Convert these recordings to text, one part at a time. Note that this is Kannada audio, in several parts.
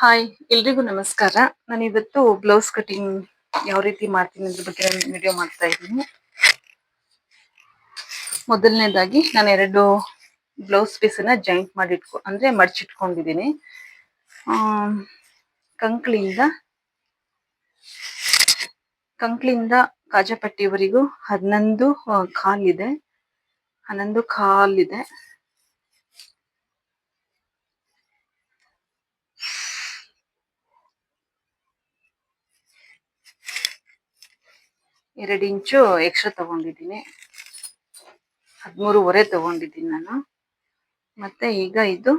ಹಾಯ್, ಎಲ್ರಿಗೂ ನಮಸ್ಕಾರ. ನಾನು ಇವತ್ತು ಬ್ಲೌಸ್ ಕಟಿಂಗ್ ಯಾವ ರೀತಿ ಮಾಡ್ತೀನಿ ಅದ್ರ ಬಗ್ಗೆ ವಿಡಿಯೋ ಮಾಡ್ತಾ ಇದ್ದೀನಿ. ಮೊದಲನೇದಾಗಿ ನಾನು ಎರಡು ಬ್ಲೌಸ್ ಪೀಸನ್ನ ಜಾಯಿಂಟ್ ಮಾಡಿಟ್ಕೊ, ಅಂದ್ರೆ ಮಡಚಿಟ್ಕೊಂಡಿದ್ದೀನಿ. ಕಂಕ್ಳಿಂದ ಕಂಕ್ಳಿಂದ ಕಾಜಪಟ್ಟಿವರೆಗೂ ಹನ್ನೊಂದು ಕಾಲ್ ಕಾಲಿದೆ ಹನ್ನೊಂದು ಕಾಲಿದೆ ಎರಡು ಇಂಚು ಎಕ್ಸ್ಟ್ರಾ ತಗೊಂಡಿದ್ದೀನಿ. ಹದಿಮೂರುವರೆ ತಗೊಂಡಿದ್ದೀನಿ ನಾನು. ಮತ್ತೆ ಈಗ ಇದು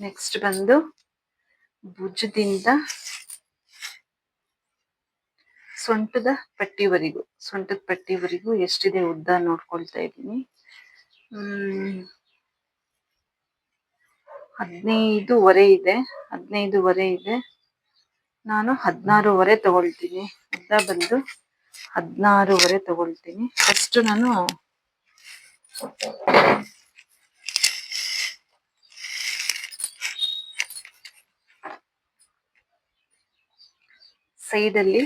ನೆಕ್ಸ್ಟ್ ಬಂದು ಭುಜದಿಂದ ಸೊಂಟದ ಪಟ್ಟಿವರೆಗೂ ಸೊಂಟದ ಪಟ್ಟಿವರೆಗೂ ಎಷ್ಟಿದೆ ಉದ್ದ ನೋಡ್ಕೊಳ್ತಾ ಇದ್ದೀನಿ. ಹದಿನೈದುವರೆ ಇದೆ ಹದಿನೈದುವರೆ ಇದೆ. ನಾನು ಹದಿನಾರೂವರೆ ತಗೊಳ್ತೀನಿ. ಉದ್ದ ಬಂದು ಹದಿನಾರೂವರೆ ತಗೊಳ್ತೀನಿ. ಫಸ್ಟ್ ನಾನು ಸೈಡಲ್ಲಿ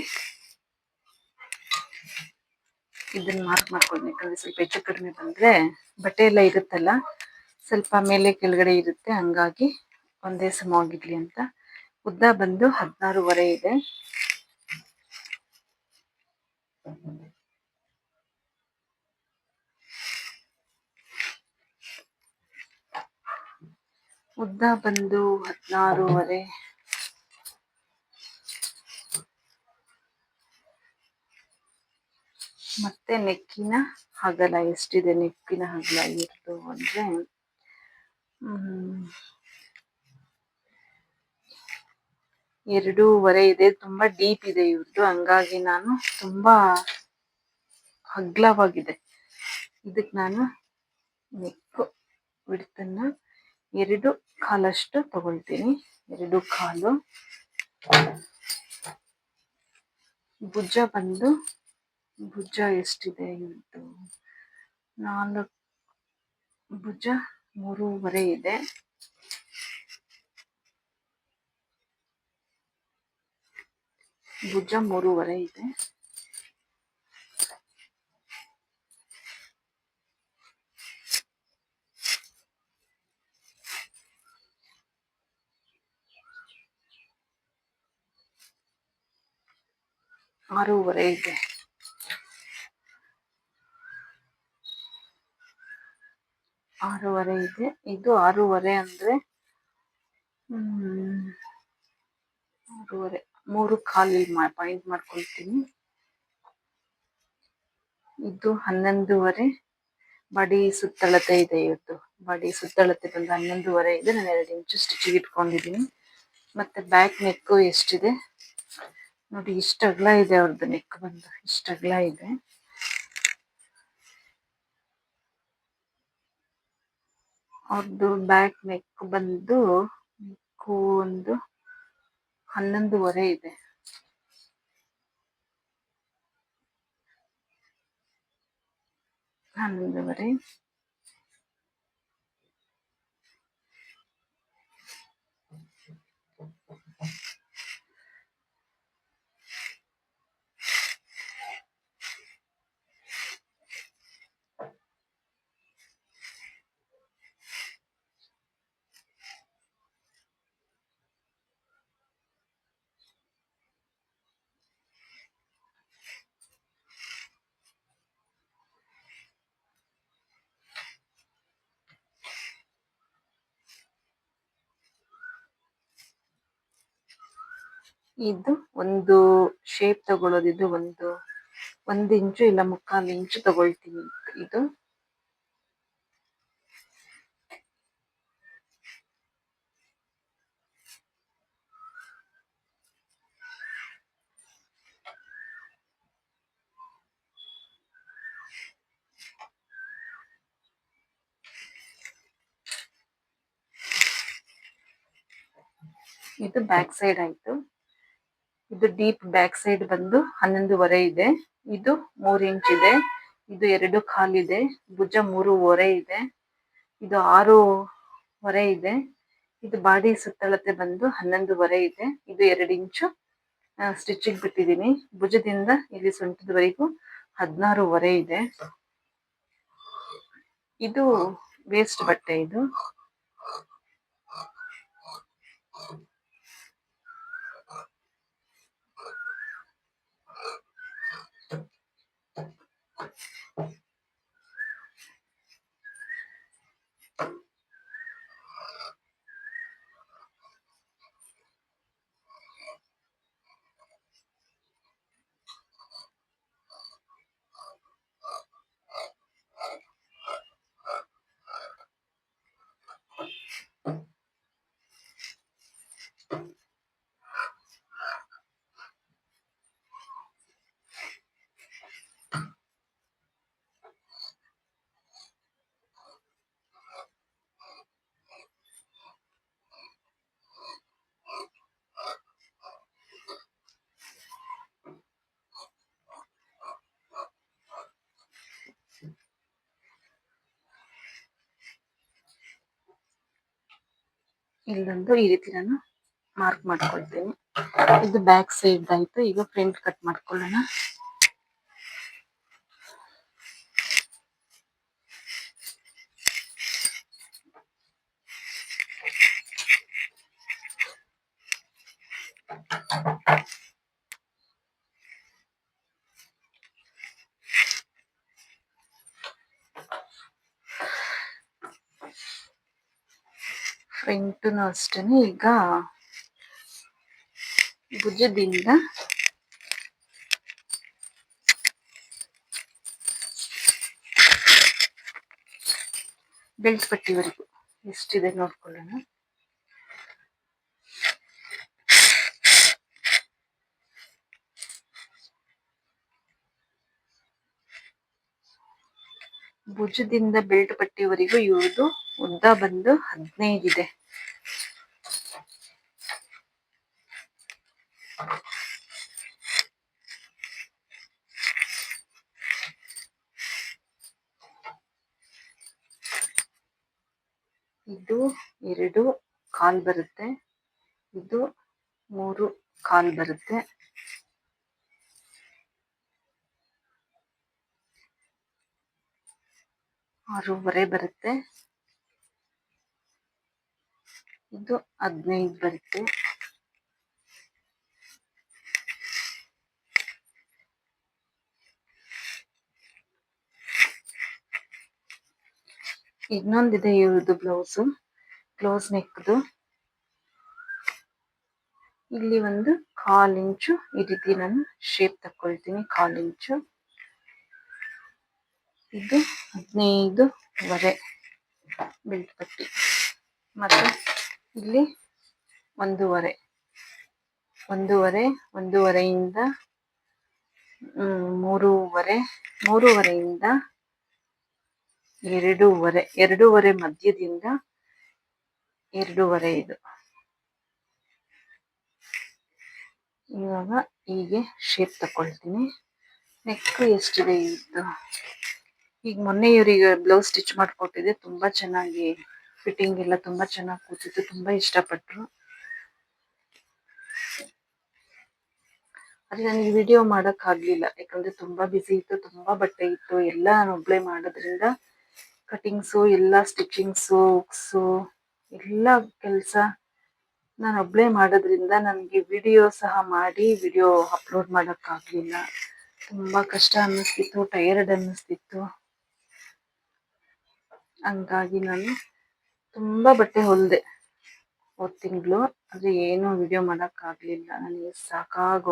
ಇದನ್ನ ಮಾರ್ಕ್ ಮಾಡ್ಕೊಂಡು ಯಾಕಂದ್ರೆ ಸ್ವಲ್ಪ ಹೆಚ್ಚು ಕಡಿಮೆ ಬಂದ್ರೆ ಬಟ್ಟೆ ಎಲ್ಲ ಇರುತ್ತಲ್ಲ, ಸ್ವಲ್ಪ ಮೇಲೆ ಕೆಳಗಡೆ ಇರುತ್ತೆ. ಹಂಗಾಗಿ ಒಂದೇ ಸಮವಾಗಿರ್ಲಿ ಅಂತ ಉದ್ದ ಬಂದು ಹದಿನಾರೂವರೆ ಇದೆ. ಉದ್ದ ಬಂದು ಹದಿನಾರೂವರೆ. ಮತ್ತೆ ನೆಕ್ಕಿನ ಹಗಲ ಎಷ್ಟಿದೆ? ನೆಕ್ಕಿನ ಹಗಲ ಎಷ್ಟು ಅಂದ್ರೆ, ಹ್ಮ್ ಎರಡೂವರೆ ಇದೆ, ತುಂಬಾ ಡೀಪ್ ಇದೆ ಇವ್ರದ್ದು ಹಂಗಾಗಿ ನಾನು ತುಂಬಾ ಅಗ್ಲವಾಗಿದೆ ಇದಕ್ ನಾನು ನೆಕ್ ಬಿಡ್ತನ್ನ ಎರಡು ಕಾಲಷ್ಟು ತಗೊಳ್ತೀನಿ. ಎರಡು ಕಾಲು. ಭುಜ ಬಂದು, ಭುಜ ಎಷ್ಟಿದೆ ಇವ್ರದ್ದು ನಾಲ್ಕು, ಭುಜ ಮೂರೂವರೆ ಇದೆ. ಭುಜ ಮೂರುವರೆ ಇದೆ. ಆರೂವರೆ ಇದೆ. ಆರೂವರೆ ಇದೆ. ಇದು ಆರೂವರೆ ಅಂದ್ರೆ ಹ್ಮ್ ಆರೂವರೆ. ಮೂರು ಕಾಲು ಪಾಯಿಂಟ್ ಮಾಡ್ಕೊಳ್ತೀನಿ. ಇದು ಹನ್ನೊಂದುವರೆ. ಬಾಡಿ ಸುತ್ತಳತೆ ಇದೆ ಇವತ್ತು. ಬಾಡಿ ಸುತ್ತಳತೆ ಬಂದು ಹನ್ನೊಂದುವರೆ ಇದೆ. ನಾನು ಎರಡು ಇಂಚು ಸ್ಟಿಚಿಗೆ ಇಟ್ಕೊಂಡಿದ್ದೀನಿ. ಮತ್ತೆ ಬ್ಯಾಕ್ ನೆಕ್ ಎಷ್ಟಿದೆ? ನೋಡಿ, ಇಷ್ಟು ಅಗಲ ಇದೆ ಅವ್ರದ್ದು ನೆಕ್ ಬಂದು. ಇಷ್ಟು ಅಗಲ ಇದೆ. ಅವ್ರದ್ದು ಬ್ಯಾಕ್ ನೆಕ್ ಬಂದು ನೆಕ್ಕು ಒಂದು ಹನ್ನೊಂದುವರೆ ಇದೆ. ಹನ್ನೊಂದುವರೆ ಇದು ಒಂದು ಶೇಪ್ ತಗೊಳ್ಳೋದಿದ್ದು ಒಂದು, ಒಂದ್ ಇಂಚು ಇಲ್ಲ ಮುಕ್ಕಾಲು ಇಂಚು ತಗೊಳ್ತೀನಿ. ಇದು ಇದು ಬ್ಯಾಕ್ ಸೈಡ್ ಆಯ್ತು. ಇದು ಡೀಪ್ ಬ್ಯಾಕ್ ಸೈಡ್ ಬಂದು ಹನ್ನೊಂದುವರೆ ಇದೆ. ಇದು ಮೂರ್ ಇಂಚ್ ಇದೆ. ಇದು ಎರಡು ಕಾಲಿದೆ ಭುಜ ಮೂರುವರೆ ಇದೆ. ಇದು ಆರೂವರೆ ಇದೆ. ಇದು ಬಾಡಿ ಸುತ್ತಳತೆ ಬಂದು ಹನ್ನೊಂದುವರೆ ಇದೆ. ಇದು ಎರಡು ಇಂಚು ಸ್ಟಿಚಿಂಗ್ ಬಿಟ್ಟಿದ್ದೀನಿ. ಭುಜದಿಂದ ಇಲ್ಲಿ ಸೊಂಟದವರೆಗೂ ಹದಿನಾರೂವರೆ ಇದೆ. ಇದು ವೇಸ್ಟ್ ಬಟ್ಟೆ ಇದು. ಇಲ್ಲೊಂದು ಈ ರೀತಿ ನಾನು ಮಾರ್ಕ್ ಮಾಡ್ಕೊಳ್ತೀನಿ. ಇದು ಬ್ಯಾಕ್ ಸೈಡ್ ಆಯ್ತು. ಈಗ ಫ್ರಂಟ್ ಕಟ್ ಮಾಡ್ಕೊಳ್ಳೋಣ. ಫ್ರಂಟ್ನು ಅಷ್ಟೇ ಈಗ ಭುಜದಿಂದ ಬೆಲ್ಟ್ ಪಟ್ಟಿವರೆಗೂ ಎಷ್ಟಿದೆ ನೋಡ್ಕೊಳ್ಳೋಣ. ಭುಜದಿಂದ ಬೆಲ್ಟ್ ಪಟ್ಟಿವರೆಗೂ ಇವ್ರದ್ದು ಉದ್ದ ಬಂದು ಹದಿನೈದಿದೆ ಇದು ಎರಡು ಕಾಲ್ ಬರುತ್ತೆ. ಇದು ಮೂರು ಕಾಲ್ ಬರುತ್ತೆ. ಆರೂವರೆ ಬರುತ್ತೆ. ಇದು ಹದಿನೈದು ಬರುತ್ತೆ. ಇನ್ನೊಂದಿದೆ ಇವ್ರದ್ದು ಬ್ಲೌಸು. ಕ್ಲೋಸ್ ನೆಕ್ದು ಇಲ್ಲಿ ಒಂದು ಕಾಲ್ ಇಂಚು, ಈ ರೀತಿ ನಾನು ಶೇಪ್ ತಕೊಳ್ತೀನಿ ಕಾಲ್ ಇಂಚು. ಇದು ಹದಿನೈದುವರೆ ಬೆಲ್ಟ್ ಪಟ್ಟಿ. ಮತ್ತೆ ಇಲ್ಲಿ ಒಂದೂವರೆ ಒಂದೂವರೆ ಒಂದೂವರೆಯಿಂದ ಮೂರುವರೆ ಮೂರುವರೆಯಿಂದ ಎರಡೂವರೆ ಎರಡೂವರೆ ಮಧ್ಯದಿಂದ ಎರಡೂವರೆ ಇದು. ಇವಾಗ ಹೀಗೆ ಶೇಪ್ ತಕೊಳ್ತೀನಿ. ನೆಕ್ ಎಷ್ಟಿದೆ ಇದು? ಈಗ ಮೊನ್ನೆ ಇವರಿಗೆ ಬ್ಲೌಸ್ ಸ್ಟಿಚ್ ಮಾಡಿಕೊಟ್ಟಿದ್ದೆ. ತುಂಬಾ ಚೆನ್ನಾಗಿ ಫಿಟ್ಟಿಂಗ್ ಎಲ್ಲ ತುಂಬಾ ಚೆನ್ನಾಗಿ ಕೂತಿತ್ತು. ತುಂಬಾ ಇಷ್ಟಪಟ್ಟರು ಅದೇ ನನಗೆ ವಿಡಿಯೋ ಮಾಡೋಕ್ಕಾಗಲಿಲ್ಲ ಯಾಕಂದರೆ ತುಂಬಾ ಬಿಸಿ ಇತ್ತು, ತುಂಬಾ ಬಟ್ಟೆ ಇತ್ತು. ಎಲ್ಲ ನಾನು ಮಾಡೋದ್ರಿಂದ ಕಟಿಂಗ್ಸು ಎಲ್ಲ ಸ್ಟಿಚಿಂಗ್ಸು ಉಕ್ಸು ಎಲ್ಲ ಕೆಲಸ. ನಾನು ಒಬ್ಬಳೇ ಮಾಡೋದ್ರಿಂದ ನನಗೆ ವಿಡಿಯೋ ಸಹ ಮಾಡಿ ವಿಡಿಯೋ ಅಪ್ಲೋಡ್ ಮಾಡೋಕ್ಕಾಗಲಿಲ್ಲ. ತುಂಬ ಕಷ್ಟ ಅನ್ನಿಸ್ತಿತ್ತು ಟಯರ್ಡ್ ಅನ್ನಿಸ್ತಿತ್ತು. ಹಂಗಾಗಿ ನಾನು ತುಂಬ ಬಟ್ಟೆ ಹೊಲಿದೆ. ಹೋದ ತಿಂಗಳು, ಆದರೆ ಏನೂ ವಿಡಿಯೋ ಮಾಡೋಕ್ಕಾಗಲಿಲ್ಲ. ನನಗೆ ಸಾಕಾಗಿ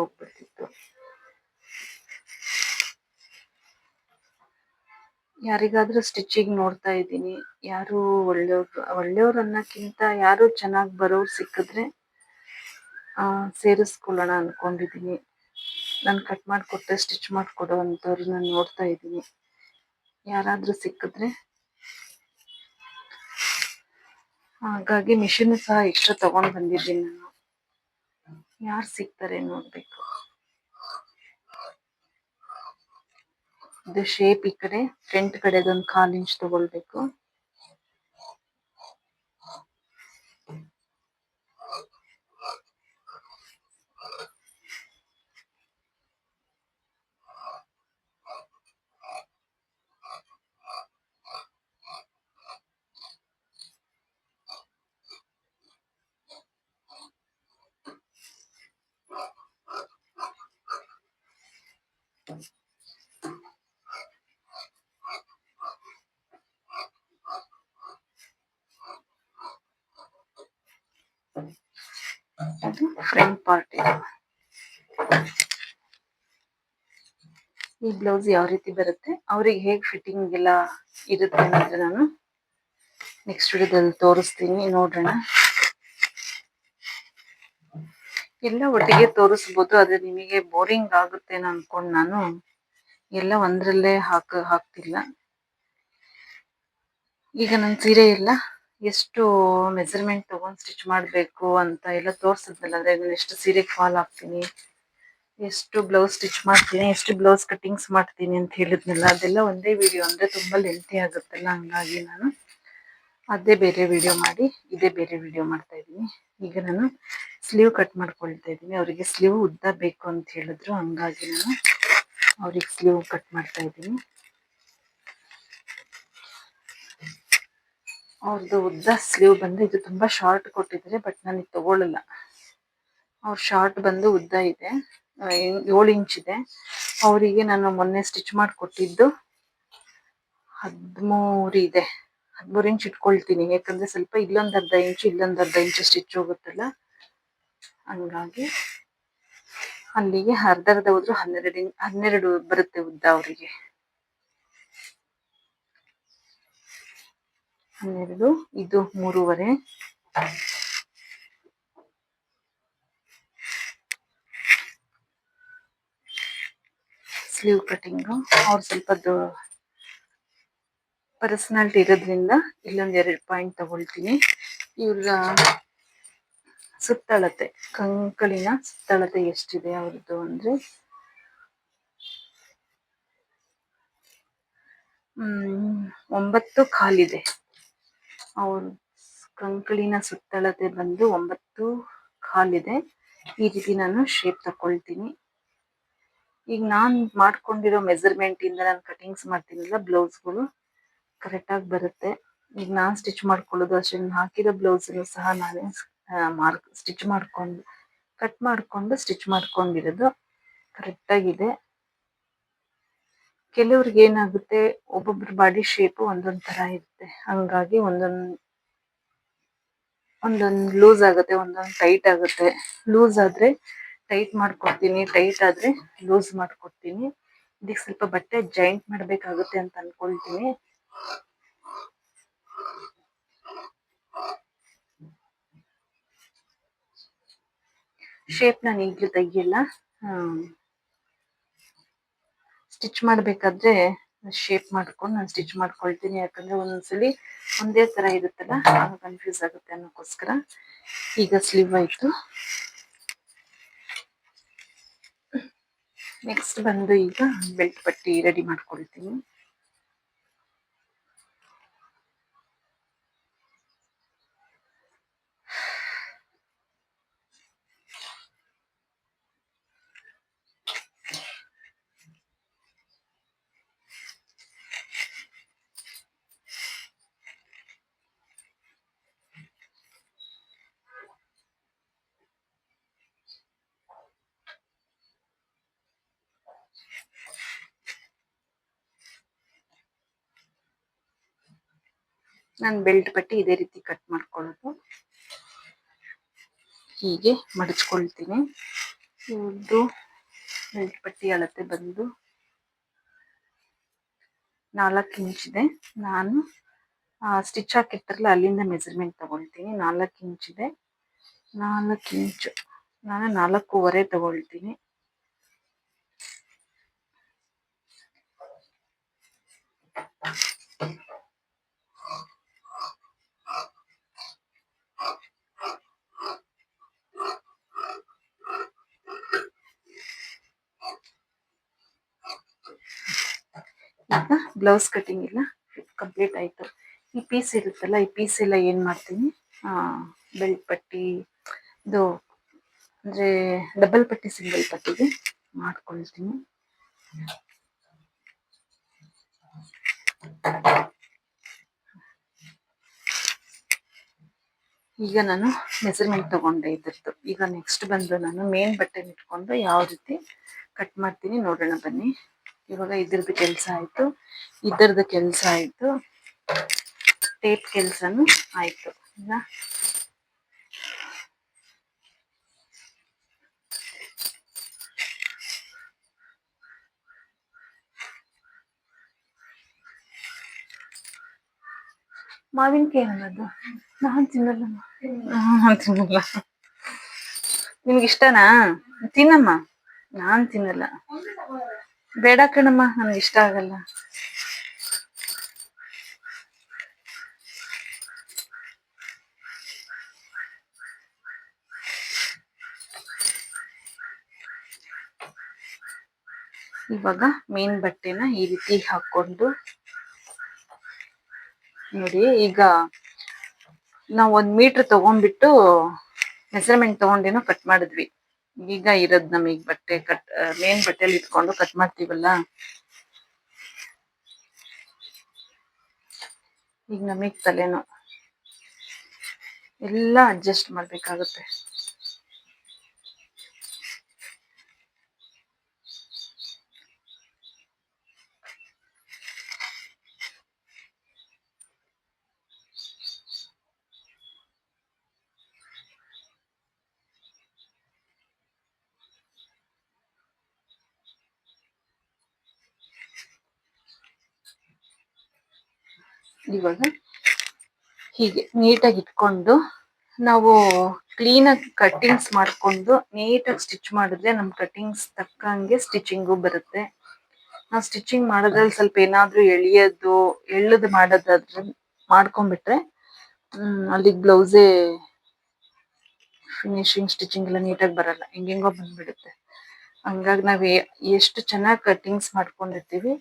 ಯಾರಿಗಾದ್ರೂ ಸ್ಟಿಚಿಂಗ್ ನೋಡ್ತಾ ಇದ್ದೀನಿ. ಯಾರು ಒಳ್ಳೆಯವ್ರು ಒಳ್ಳೆಯವ್ರು ಅನ್ನೋಕ್ಕಿಂತ ಯಾರು ಚೆನ್ನಾಗಿ ಬರೋರು ಸಿಕ್ಕಿದ್ರೆ ಸೇರಿಸ್ಕೊಳ್ಳೋಣ ಅನ್ಕೊಂಡಿದ್ದೀನಿ. ನಾನು ಕಟ್ ಮಾಡಿಕೊಟ್ಟೆ ಸ್ಟಿಚ್ ಮಾಡಿಕೊಡೋ ಅಂಥವ್ರು ನಾನು ನೋಡ್ತಾ ಇದ್ದೀನಿ. ಯಾರಾದರೂ ಸಿಕ್ಕಿದ್ರೆ, ಹಾಗಾಗಿ ಮಿಷಿನ್ ಸಹ ಎಕ್ಸ್ಟ್ರಾ ತಗೊಂಡ್ ಬಂದಿದ್ದೀನಿ ನಾನು. ಯಾರು ಸಿಗ್ತಾರೆ ನೋಡ್ಬೇಕು. ಇದು ಶೇಪ್ ಈ ಕಡೆ ಫ್ರಂಟ್ ಕಡೆದೊಂದು ಕಾಲ್ ಇಂಚ್ ತಗೊಳ್ಬೇಕು. ಅದು ಫ್ರಂಟ್ ಪಾರ್ಟ್ ಇದೆ. ಈ ಬ್ಲೌಸ್ ಯಾವ ರೀತಿ ಬರುತ್ತೆ? ಅವ್ರಿಗೆ ಹೇಗೆ ಫಿಟ್ಟಿಂಗ್ ಎಲ್ಲ ಇರುತ್ತೆ ಅಂದ್ರೆ ನಾನು ನೆಕ್ಸ್ಟ್ ವಿಡಿಯೋದಲ್ಲಿ ತೋರಿಸ್ತೀನಿ. ನೋಡೋಣ. ಎಲ್ಲ ಒಟ್ಟಿಗೆ ತೋರಿಸ್ಬೋದು, ಆದ್ರೆ ನಿಮಗೆ ಬೋರಿಂಗ್ ಆಗುತ್ತೆ ಅನ್ಕೊಂಡು ನಾನು ಎಲ್ಲ ಒಂದ್ರಲ್ಲೇ ಹಾಕ, ಹಾಕ್ತಿಲ್ಲ. ಈಗ ನನ್ನ ಸೀರೆ ಎಲ್ಲ ಎಷ್ಟು ಮೆಜರ್ಮೆಂಟ್ ತಗೊಂಡ್ ಸ್ಟಿಚ್ ಮಾಡಬೇಕು ಅಂತ ಎಲ್ಲ ತೋರಿಸಿದ್ನಲ್ಲ ಅಂದ್ರೆ ನಾನು ಎಷ್ಟು ಸೀರೆಗೆ ಫಾಲ್ ಆಗ್ತೀನಿ ಎಷ್ಟು ಬ್ಲೌಸ್ ಸ್ಟಿಚ್ ಮಾಡ್ತೀನಿ, ಎಷ್ಟು ಬ್ಲೌಸ್ ಕಟ್ಟಿಂಗ್ಸ್ ಮಾಡ್ತೀನಿ ಅಂತ ಹೇಳಿದ್ನಲ್ಲ, ಅದೆಲ್ಲ ಒಂದೇ ವಿಡಿಯೋ ಅಂದ್ರೆ ತುಂಬಾ ಲೆಂತಿ ಆಗುತ್ತಲ್ಲ, ಹಂಗಾಗಿ ನಾನು ಅದೇ ಬೇರೆ ವಿಡಿಯೋ ಮಾಡಿ, ಇದೇ ಬೇರೆ ವಿಡಿಯೋ ಮಾಡ್ತಾ ಇದ್ದೀನಿ. ಈಗ ನಾನು ಸ್ಲೀವ್ ಕಟ್ ಮಾಡ್ಕೊಳ್ತಾ ಇದ್ದೀನಿ, ಅವರಿಗೆ ಸ್ಲೀವ್ ಉದ್ದ ಬೇಕು ಅಂತ ಹೇಳಿದ್ರು, ಹಂಗಾಗಿ ನಾನು ಅವ್ರಿಗೆ ಸ್ಲೀವ್ ಕಟ್ ಮಾಡ್ತಾ ಇದ್ದೀನಿ. ಅವ್ರದ್ದು ಉದ್ದ ಸ್ಲೀವ್ ಬಂದು ಇದು ತುಂಬಾ ಶಾರ್ಟ್ ಕೊಟ್ಟಿದ್ದಾರೆ ಬಟ್ ನಾನು ಇದು ತಗೊಳ್ಳಲ್ಲ ಅವ್ರ ಶಾರ್ಟ್ ಬಂದು ಉದ್ದ ಇದೆ ಏಳು ಇಂಚ್ ಇದೆ. ಅವರಿಗೆ ನಾನು ಮೊನ್ನೆ ಸ್ಟಿಚ್ ಮಾಡಿ ಕೊಟ್ಟಿದ್ದು ಹದಿಮೂರು ಇದೆ. ಹದಿಮೂರು ಇಂಚ್ ಇಟ್ಕೊಳ್ತೀನಿ, ಯಾಕಂದ್ರೆ ಸ್ವಲ್ಪ ಇಲ್ಲೊಂದು ಅರ್ಧ ಇಂಚು ಇಲ್ಲೊಂದು ಅರ್ಧ ಇಂಚು ಸ್ಟಿಚ್ ಹೋಗುತ್ತಲ್ಲ? ಹಂಗಾಗಿ ಅಲ್ಲಿಗೆ ಅರ್ಧ ಅರ್ಧ ಹೋದ್ರು ಹನ್ನೆರಡು ಹನ್ನೆರಡು ಬರುತ್ತೆ ಉದ್ದ ಅವರಿಗೆ. ಹನ್ನೆರಡು, ಇದು ಮೂರುವರೆ. ಸ್ಲೀವ್ ಕಟಿಂಗು ಅವ್ರು ಸ್ವಲ್ಪ ಪರ್ಸನಾಲಿಟಿ ಇರೋದ್ರಿಂದ ಇಲ್ಲೊಂದು ಎರಡು ಪಾಯಿಂಟ್ ತಗೊಳ್ತೀನಿ. ಇವ್ರ ಸುತ್ತಳತೆ, ಕಂಕಳಿನ ಸುತ್ತಳತೆ ಎಷ್ಟಿದೆ ಅವ್ರದ್ದು ಅಂದ್ರೆ? ಒಂಬತ್ತು ಕಾಲಿದೆ. ಅವ್ರ ಕಂಕಳಿನ ಸುತ್ತಳತೆ ಬಂದು ಒಂಬತ್ತು ಕಾಲಿದೆ. ಈ ರೀತಿ ನಾನು ಶೇಪ್ ತಕೊಳ್ತೀನಿ. ಈಗ ನಾನ್ ಮಾಡ್ಕೊಂಡಿರೋ ಮೆಜರ್ಮೆಂಟ್ ಇಂದ ನಾನು ಕಟಿಂಗ್ಸ್ ಮಾಡ್ತೀನಲ್ಲ ಬ್ಲೌಸ್ಗಳು ಕರೆಕ್ಟ್ ಆಗಿ ಬರುತ್ತೆ. ಈಗ ನಾನ್ ಸ್ಟಿಚ್ ಮಾಡ್ಕೊಳ್ಳೋದು ಅಷ್ಟೇ ಹಾಕಿರೋ ಬ್ಲೌಸ್ ಸಹ ನಾನೇ ಮಾರ್ಕ್ ಸ್ಟಿಚ್ ಮಾಡ್ಕೊಂಡು ಕಟ್ ಮಾಡ್ಕೊಂಡು ಸ್ಟಿಚ್ ಮಾಡ್ಕೊಂಡಿರೋದು ಕರೆಕ್ಟ್ ಆಗಿದೆ. ಕೆಲವ್ರಿಗೆ ಏನಾಗುತ್ತೆ, ಒಬ್ಬೊಬ್ರ ಬಾಡಿ ಶೇಪ್ ಒಂದೊಂದ್ ತರ ಇರುತ್ತೆ. ಹಂಗಾಗಿ ಒಂದೊಂದ್ ಒಂದೊಂದ್ ಲೂಸ್ ಆಗುತ್ತೆ, ಒಂದೊಂದ್ ಟೈಟ್ ಆಗುತ್ತೆ. ಲೂಸ್ ಆದ್ರೆ ಟೈಟ್ ಮಾಡ್ಕೊಡ್ತೀನಿ ಟೈಟ್ ಆದ್ರೆ ಲೂಸ್ ಮಾಡ್ಕೊಡ್ತೀನಿ. ಇದಕ್ಕೆ ಸ್ವಲ್ಪ ಬಟ್ಟೆ ಜಾಯಿಂಟ್ ಮಾಡ್ಬೇಕಾಗುತ್ತೆ ಅಂತ ಅನ್ಕೊಳ್ತೀನಿ. ಶೇಪ್ ನಾನು ಈಗಲೂ ತೆಗಿಯಲ್ಲ. ಸ್ಟಿಚ್ ಮಾಡ್ಬೇಕಾದ್ರೆ ಶೇಪ್ ಮಾಡ್ಕೊಂಡು ನಾನು ಸ್ಟಿಚ್ ಮಾಡ್ಕೊಳ್ತೀನಿ. ಯಾಕಂದ್ರೆ ಒಂದೊಂದ್ಸಲಿ ಒಂದೇ ತರ ಇರುತ್ತಲ್ಲ ಕನ್ಫ್ಯೂಸ್ ಆಗುತ್ತೆ ಅನ್ನೋಕ್ಕೋಸ್ಕರ ಈಗ ಸ್ಲೀವ್ ಆಯ್ತು. ನೆಕ್ಸ್ಟ್ ಬಂದು ಈಗ ಬೆಲ್ಟ್ ಪಟ್ಟಿ ರೆಡಿ ಮಾಡ್ಕೊಳ್ತೀನಿ. ನಾನು ಬೆಲ್ಟ್ ಪಟ್ಟಿ ಇದೇ ರೀತಿ ಕಟ್ ಮಾಡ್ಕೊಳ್ಳೋದು. ಹೀಗೆ ಮಡಚ್ಕೊಳ್ತೀನಿ. ಇವ್ರದ್ದು ಬೆಲ್ಟ್ ಪಟ್ಟಿ ಅಳತೆ ಬಂದು ನಾಲ್ಕು ಇಂಚ್ ಇದೆ. ನಾನು ಸ್ಟಿಚ್ ಹಾಕಿರ್ತಾರಲ್ಲ ಅಲ್ಲಿಂದ ಮೆಜರ್ಮೆಂಟ್ ತಗೊಳ್ತೀನಿ. ನಾಲ್ಕು ಇಂಚ್ ಇದೆ. ನಾಲ್ಕು ಇಂಚ್, ನಾನು ನಾಲ್ಕೂವರೆ ತಗೊಳ್ತೀನಿ. ಈಗ ಬ್ಲೌಸ್ ಕಟಿಂಗ್ ಎಲ್ಲ ಕಂಪ್ಲೀಟ್ ಆಯ್ತು. ಈ ಪೀಸ್ ಇರುತ್ತಲ್ಲ, ಈ ಪೀಸ್ ಎಲ್ಲ ಏನ್ ಮಾಡ್ತೀನಿ? ಬೆಲ್ಟ್ ಪಟ್ಟಿ, ಇದು ಅಂದ್ರೆ ಡಬಲ್ ಪಟ್ಟಿ ಸಿಂಗಲ್ ಪಟ್ಟಿಗೆ ಮಾಡ್ಕೊಳ್ತೀನಿ. ಈಗ ನಾನು ಮೆಸರ್ಮೆಂಟ್ ತಗೊಂಡೆ ಇದ್ರದ್ದು. ಈಗ ನೆಕ್ಸ್ಟ್ ಬಂದು ನಾನು ಮೇನ್ ಬಟ್ಟೆ ಇಟ್ಕೊಂಡು ಯಾವ ರೀತಿ ಕಟ್ ಮಾಡ್ತೀನಿ ನೋಡೋಣ ಬನ್ನಿ. ಇವಾಗ ಇದ್ರದ್ದು ಕೆಲಸ ಆಯ್ತು. ಇದ್ರದ್ದು ಕೆಲಸ ಆಯ್ತು. ಟೇಪ್ ಕೆಲಸನೂ ಆಯ್ತು. ಈಗ ಮಾವಿನಕಾಯಿ ಅನ್ನೋದು. ನಾನ್ ತಿನ್ನಲ್ಲ ನಾನ್ ತಿನ್ನಲ್ಲ. ನಿಮ್ಗೆ ಇಷ್ಟನಾ? ತಿನ್ನಮ್ಮ. ನಾನ್ ತಿನ್ನಲ್ಲ. ಬೇಡ ಕಣಮ್ಮ, ನನ್ಗೆ ಇಷ್ಟ ಆಗಲ್ಲ. ಇವಾಗ ಮೇನ್ ಬಟ್ಟೆನ ಈ ರೀತಿ ಹಾಕೊಂಡು ನೋಡಿ, ಈಗ ನಾವು ಒಂದ್ ಮೀಟರ್ ತಗೊಂಡ್ಬಿಟ್ಟು ಮೆಸರ್ಮೆಂಟ್ ತಗೊಂಡೇನೋ ಕಟ್ ಮಾಡಿದ್ವಿ. ಈಗ ಇರೋದ್ ನಮಗ್ ಬಟ್ಟೆ ಕಟ್ ಮೇನ್ ಬಟ್ಟೆಲಿ ಇಟ್ಕೊಂಡು ಕಟ್ ಮಾಡ್ತೀವಲ್ಲ? ಈಗ ನಮಗ್ ತಲೆನೋ ಎಲ್ಲ ಅಡ್ಜಸ್ಟ್ ಮಾಡ್ಬೇಕಾಗುತ್ತೆ. ಇವಾಗ ಹೀಗೆ ನೀಟಾಗಿ ಇಟ್ಕೊಂಡು ನಾವು ಕ್ಲೀನಾಗಿ ಕಟ್ಟಿಂಗ್ಸ್ ಮಾಡ್ಕೊಂಡು ನೀಟಾಗಿ ಸ್ಟಿಚ್ ಮಾಡಿದ್ರೆ ನಮ್ಮ ಕಟ್ಟಿಂಗ್ಸ್ ತಕ್ಕಂಗೆ ಸ್ಟಿಚಿಂಗು ಬರುತ್ತೆ. ನಾವು ಸ್ಟಿಚಿಂಗ್ ಮಾಡೋದ್ರಲ್ಲಿ ಸ್ವಲ್ಪ ಏನಾದರೂ ಎಳೆಯೋದು, ಎಳ್ಳದು ಮಾಡೋದಾದ್ರೆ ಮಾಡ್ಕೊಂಡ್ಬಿಟ್ರೆ, ಹ್ಮ್ ಅಲ್ಲಿ ಬ್ಲೌಸೇ ಫಿನಿಶಿಂಗ್ ಸ್ಟಿಚಿಂಗ್ ಎಲ್ಲ ನೀಟಾಗಿ ಬರಲ್ಲ, ಹೆಂಗೆಂಗೋ ಬಂದ್ಬಿಡುತ್ತೆ. ಹಂಗಾಗಿ ನಾವು ಎಷ್ಟು ಚೆನ್ನಾಗಿ ಕಟ್ಟಿಂಗ್ಸ್ ಮಾಡ್ಕೊಂಡಿರ್ತೀವಿ,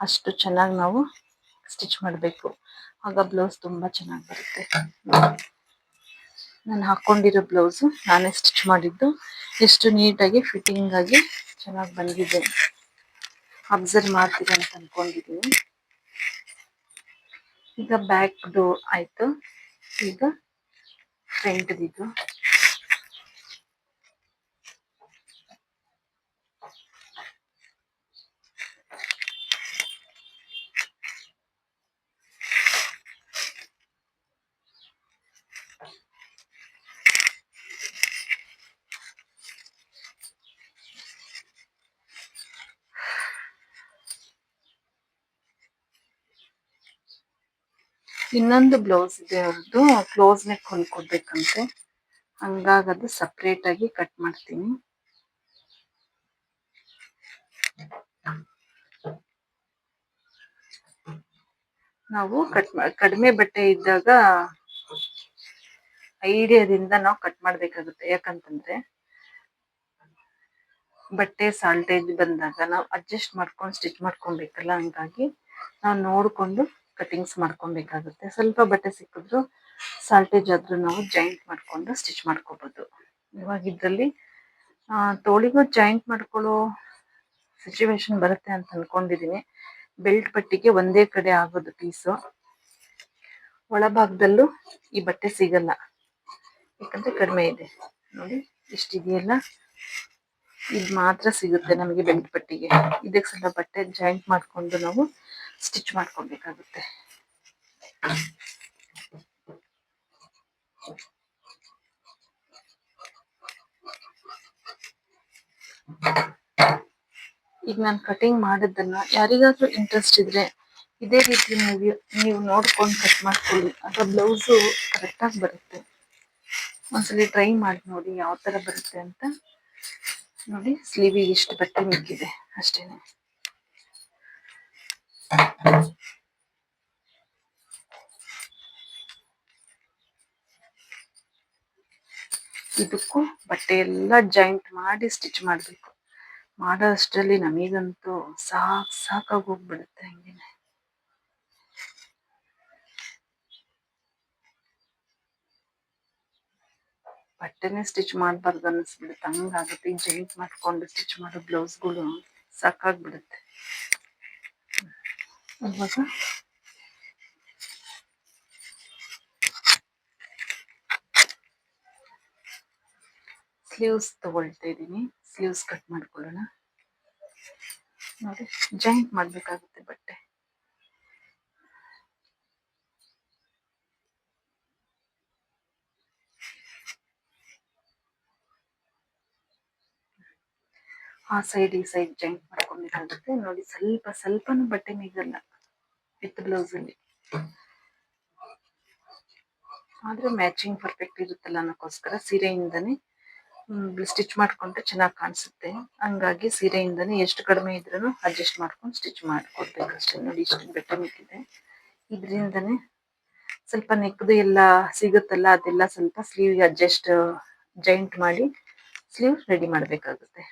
ಅಷ್ಟು ಚೆನ್ನಾಗಿ ನಾವು ಸ್ಟಿಚ್ ಮಾಡಬೇಕು. ಆಗ ಬ್ಲೌಸ್ ತುಂಬಾ ಚೆನ್ನಾಗಿ ಬರುತ್ತೆ. ನಾನು ಹಾಕೊಂಡಿರೋ ಬ್ಲೌಸ್ ನಾನೇ ಸ್ಟಿಚ್ ಮಾಡಿದ್ದು, ಎಷ್ಟು ನೀಟಾಗಿ ಫಿಟ್ಟಿಂಗ್ ಆಗಿ ಚೆನ್ನಾಗಿ ಬಂದಿದೆ. ಅಬ್ಸರ್ವ್ ಮಾಡ್ತೀರಾ ಅಂತ ಅನ್ಕೊಂಡಿದ್ದೀನಿ ಈಗ ಬ್ಯಾಕ್ ಡೋರ್ ಆಯ್ತು. ಈಗ ಫ್ರಂಟ್ದಿದು ಇನ್ನೊಂದು ಬ್ಲೌಸ್ ಇದೆ ಅವ್ರದ್ದು ಕ್ಲೋಸ್ ನೆಕ್ ಹೊಲ್ಕೊಡ್ಬೇಕಂತೆ ಹಂಗಾಗಿ ಅದು ಸಪ್ರೇಟ್ ಆಗಿ ಕಟ್ ಮಾಡ್ತೀನಿ. ನಾವು ಕಟ್ ಕಡಿಮೆ ಬಟ್ಟೆ ಇದ್ದಾಗ ಐಡಿಯಾದಿಂದ ನಾವು ಕಟ್ ಮಾಡ್ಬೇಕಾಗುತ್ತೆ. ಯಾಕಂತಂದ್ರೆ ಬಟ್ಟೆ ಸಾಲ್ಟೇಜ್ ಬಂದಾಗ ನಾವು ಅಡ್ಜಸ್ಟ್ ಮಾಡ್ಕೊಂಡು ಸ್ಟಿಚ್ ಮಾಡ್ಕೊಬೇಕಲ್ಲ? ಹಂಗಾಗಿ ನಾವು ನೋಡ್ಕೊಂಡು ಕಟಿಂಗ್ಸ್ ಮಾಡ್ಕೊಬೇಕಾಗುತ್ತೆ. ಸ್ವಲ್ಪ ಬಟ್ಟೆ ಸಿಕ್ಕಿದ್ರು ಸಾಲ್ಟೇಜ್ ಆದ್ರೂ ನಾವು ಜಾಯಿಂಟ್ ಮಾಡ್ಕೊಂಡು ಸ್ಟಿಚ್ ಮಾಡ್ಕೋಬಹುದು ಇವಾಗ ತೋಳಿಗೂ ಜಾಯಿಂಟ್ ಮಾಡ್ಕೊಳ್ಳೋ ಸಿಚುವೇಶನ್ ಬರುತ್ತೆ ಅಂತ ಅನ್ಕೊಂಡಿದೀನಿ. ಬೆಲ್ಟ್ ಪಟ್ಟಿಗೆ ಒಂದೇ ಕಡೆ ಆಗೋದು ಪೀಸು ಒಳಭಾಗದಲ್ಲೂ ಈ ಬಟ್ಟೆ ಸಿಗಲ್ಲ. ಯಾಕಂದ್ರೆ ಕಡಿಮೆ ಇದೆ. ನೋಡಿ, ಇಷ್ಟಿದೆಯಲ್ಲ? ಇದು ಮಾತ್ರ ಸಿಗುತ್ತೆ ನಮಗೆ ಬೆಲ್ಟ್ ಪಟ್ಟಿಗೆ. ಇದಕ್ಕೆ ಸ್ವಲ್ಪ ಬಟ್ಟೆ ಜಾಯಿಂಟ್ ಮಾಡ್ಕೊಂಡು ನಾವು ಸ್ಟಿಚ್ ಮಾಡ್ಕೊಬೇಕಾಗುತ್ತೆ. ಈಗ ನಾನು ಕಟಿಂಗ್ ಮಾಡಿದ್ದನ್ನ ಯಾರಿಗಾದ್ರೂ ಇಂಟ್ರೆಸ್ಟ್ ಇದ್ರೆ ಇದೇ ರೀತಿ ನೀವು ನೀವು ನೋಡ್ಕೊಂಡು ಕಟ್ ಮಾಡ್ಕೊಳ್ಳಿ. ಆ ಬ್ಲೌಸು ಕರೆಕ್ಟಾಗಿ ಬರುತ್ತೆ. ಒಂದ್ಸಲಿ ಟ್ರೈ ಮಾಡಿ ನೋಡಿ ಯಾವ ತರ ಬರುತ್ತೆ ಅಂತ. ನೋಡಿ ಸ್ಲೀವಿಗೆ ಇಷ್ಟು ಬಟ್ಟೆ ಮಿಕ್ಕಿದೆ. ಅಷ್ಟೇನೆ. ಇದಕ್ಕೂ ಬಟ್ಟೆ ಎಲ್ಲ ಜಾಯಿಂಟ್ ಮಾಡಿ ಸ್ಟಿಚ್ ಮಾಡಬೇಕು. ಮಾಡೋ ಅಷ್ಟರಲ್ಲಿ ನಮಗಂತೂ ಸಾಕ್ ಸಾಕಾಗಿ ಹೋಗ್ಬಿಡುತ್ತೆ ಹಂಗೇನೆ. ಬಟ್ಟೆನೇ ಸ್ಟಿಚ್ ಮಾಡಬಾರ್ದು ಅನ್ನಿಸ್ಬಿಡುತ್ತೆ. ಹಂಗಾಗುತ್ತೆ ಜಾಯಿಂಟ್ ಮಾಡ್ಕೊಂಡು ಸ್ಟಿಚ್ ಮಾಡೋ ಬ್ಲೌಸ್ಗಳು ಸಾಕಾಗ್ಬಿಡುತ್ತೆ. ಇವಾಗ ಸ್ಲೀವ್ಸ್ ತಗೊಳ್ತಾ ಇದ್ದೀನಿ. ಸ್ಲೀವ್ಸ್ ಕಟ್ ಮಾಡ್ಕೊಳ್ಳೋಣ. ನೋಡಿ, ಜಾಯಿಂಟ್ ಮಾಡಬೇಕಾಗುತ್ತೆ ಬಟ್ಟೆ. ಆ ಸೈಡ್ ಈ ಸೈಡ್ ಜಾಯಿಂಟ್ ಮಾಡ್ಕೊಬೇಕಾಗುತ್ತೆ ನೋಡಿ, ಸ್ವಲ್ಪ, ಸ್ವಲ್ಪನೂ ಬಟ್ಟೆ ಮಿಗಲ್ಲ. ವಿತ್ ಬ್ಲೌಸ್ ಅಲ್ಲಿ. ಆದ್ರೆ ಮ್ಯಾಚಿಂಗ್ ಪರ್ಫೆಕ್ಟ್ ಇರುತ್ತಲ್ಲ ಅನ್ನೋಕ್ಕೋಸ್ಕರ ಸೀರೆಯಿಂದನೇ ಸ್ಟಿಚ್ ಮಾಡ್ಕೊಂಡ್ರೆ ಚೆನ್ನಾಗಿ ಕಾಣಿಸುತ್ತೆ. ಹಂಗಾಗಿ ಸೀರೆಯಿಂದನೇ ಎಷ್ಟು ಕಡಿಮೆ ಇದ್ರೂ ಅಡ್ಜಸ್ಟ್ ಮಾಡ್ಕೊಂಡು ಸ್ಟಿಚ್ ಮಾಡ್ಕೊಡ್ಬೇಕು ಅಷ್ಟೇ ನೋಡಿ ಇಷ್ಟು ಬೆಟ್ಟ ಮಿಕ್ಕಿದೆ ಇದರಿಂದನೇ ಸ್ವಲ್ಪ ನೆಕ್ದು ಎಲ್ಲ ಸಿಗುತ್ತಲ್ಲ, ಅದೆಲ್ಲ ಸ್ವಲ್ಪ ಸ್ಲೀವ್ ಅಡ್ಜಸ್ಟ್ ಜಾಯಿಂಟ್ ಮಾಡಿ ಸ್ಲೀವ್ ರೆಡಿ ಮಾಡಬೇಕಾಗುತ್ತೆ.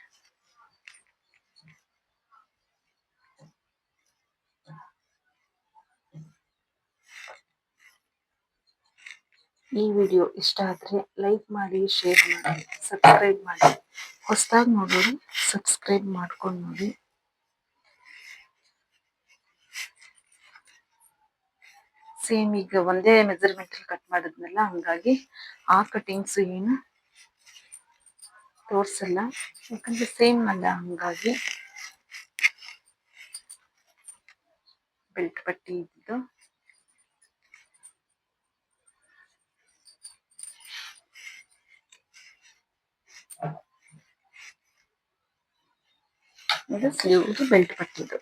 ಈ ವಿಡಿಯೋ ಇಷ್ಟ ಆದರೆ ಲೈಕ್ ಮಾಡಿ, ಶೇರ್ ಮಾಡಿ, ಸಬ್ಸ್ಕ್ರೈಬ್ ಮಾಡಿ. ಹೊಸದಾಗಿ ನೋಡೋರು ಸಬ್ಸ್ಕ್ರೈಬ್ ಮಾಡ್ಕೊಂಡು ನೋಡಿ. ಸೇಮ್ ಈಗ ಒಂದೇ ಮೆಜರ್ಮೆಂಟ್ ಕಟ್ ಮಾಡಿದ್ನಲ್ಲ, ಹಂಗಾಗಿ ಆ ಕಟಿಂಗ್ಸ್ ಏನು ತೋರಿಸಲ್ಲ. ಯಾಕಂದ್ರೆ ಸೇಮ್ ಅಲ್ಲ, ಹಂಗಾಗಿ ಬೆಲ್ಟ್ ಪಟ್ಟಿ ಇದ್ದು ಇದು ಸ್ಲೀವ್ಗೆ ಬೆಲ್ಟ್ ಪಟ್ಟಿದ್ದು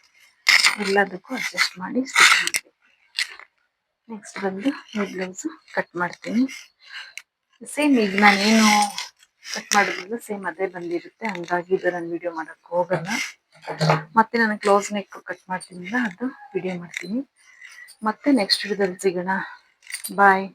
ಎಲ್ಲದಕ್ಕೂ ಅಡ್ಜಸ್ಟ್ ಮಾಡಿ ಸ್ಟಿಚ್ ಮಾಡ್ತೀನಿ ನೆಕ್ಸ್ಟ್ ಬಂದು ಈ ಬ್ಲೌಸು ಕಟ್ ಮಾಡ್ತೀನಿ. ಸೇಮ್ ಈಗ ನಾನೇನು ಕಟ್ ಮಾಡಿದ್ರಲ್ಲ ಸೇಮ್ ಅದೇ ಬಂದಿರುತ್ತೆ. ಹಂಗಾಗಿ ಇದು ನಾನು ವಿಡಿಯೋ ಮಾಡೋಕ್ಕೆ ಹೋಗಲ್ಲ. ಮತ್ತೆ ನಾನು ಕ್ಲೋಸ್ ನೆಕ್ ಕಟ್ ಮಾಡ್ತೀನಿ ಅದು ವಿಡಿಯೋ ಮಾಡ್ತೀನಿ. ಮತ್ತೆ ನೆಕ್ಸ್ಟ್ ವಿಡಿಯೋದಲ್ಲಿ ಸಿಗೋಣ. ಬಾಯ್